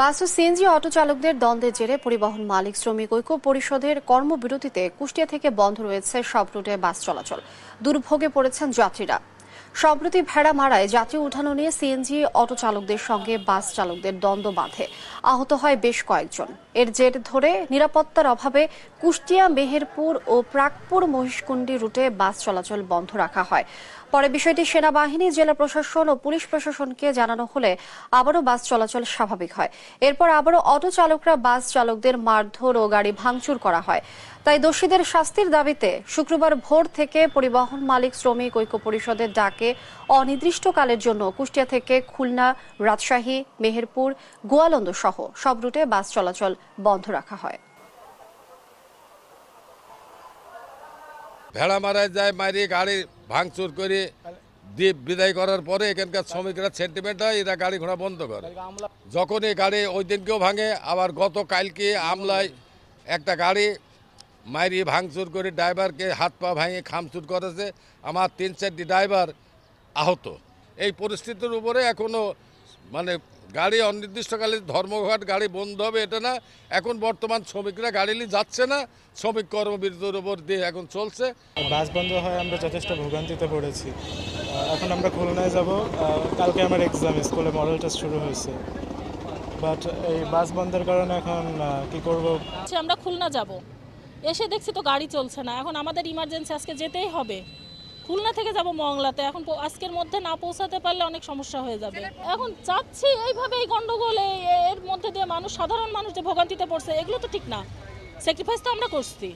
বাস ও CNG auto চালকদের দ্বন্দ্বের জেরে পরিবহন মালিক, শ্রমিক ঐক্য পরিষদের কর্মবিরতিতে কুষ্টিয়া থেকে বন্ধ রয়েছে সব রুটে বাস চলাচল। দুর্ভোগে পড়েছেন যাত্রীরা। সম্প্রতি ভেড়া মারায় যাত্রী উঠানো নিয়ে সিএনজি অটো চালকদের সঙ্গে বাস চালকদের দ্বন্দ্ব বাঁধে। আহত হয় বেশ কয়েকজন। এর জের ধরে নিরাপত্তার অভাবে কুষ্টিয়া, মেহেরপুর ও প্রাকপুর মহিষকুণ্ডি রুটে বাস চলাচল বন্ধ রাখা হয়। পরে বিষয়টি সেনাবাহিনী, জেলা প্রশাসন ও পুলিশ প্রশাসনকে জানানো হলে আবারও বাস চলাচল স্বাভাবিক হয়। এরপর আবারও অটো চালকরা বাস চালকদের মারধর ও গাড়ি ভাঙচুর করা হয়। তাই দোষীদের শাস্তির দাবিতে শুক্রবার ভোর থেকে পরিবহন মালিক, শ্রমিক ঐক্য পরিষদের ডাকে অনির্দিষ্টকালের জন্য কুষ্টিয়া থেকে খুলনা, রাজশাহী, মেহেরপুর, গোয়ালন্দ সহ সব রুটে বাস চলাচল বন্ধ রাখা হয়। ভেড়া মারায় যায়, মারি গাড়ি ভাঙচুর করে দিয়ে বিদায় করার পরে এখানকার শ্রমিকরা সেন্টিমেন্ট হয়, এরা গাড়ি ঘোড়া বন্ধ করে। যখন এই গাড়ি ওই দিনকেও ভাঙে, আবার গত কালকে আমলায় একটা গাড়ি মারি, ভাঙচুর করে, ড্রাইভারকে হাত পা ভাঙে, খামচুর করেছে। আমার তিন চারটি ড্রাইভার আহত। এই পরিস্থিতির উপরে এখনও মানে গাড়ি অনির্দিষ্টকালে ধর্মঘট গাড়ি বন্ধ হবে এটা না। এখন বর্তমান শ্রমিকরা গাড়ি নিয়ে যাচ্ছে না। শ্রমিক কর্মবিরতির উপর দিয়ে এখন চলছে। বাস বন্ধ হয় আমরা যথেষ্ট ভোগান্তিতে পড়েছি। এখন আমরা খুলনায় যাব। কালকে আমার এক্সাম স্কুলে মডেল টেস্ট শুরু হয়েছে। বাট এই বাস বন্ধের কারণে এখন কি করব? আমরা খুলনা যাব। এসে দেখছি তো গাড়ি চলছে না। এখন আমাদের ইমার্জেন্সি আজকে যেতেই হবে। খুলনা থেকে যাব মংলাতে। এখন আজকের মধ্যে না পৌঁছাতে পারলে অনেক সমস্যা হয়ে যাবে। এখন চাচ্ছি এইভাবে এই গন্ডগোল এর মধ্যে দিয়ে মানুষ সাধারণ মানুষ যে ভোগান্তিতে পড়ছে এগুলো তো ঠিক না। স্যাক্রিফাইস তো আমরা করছি।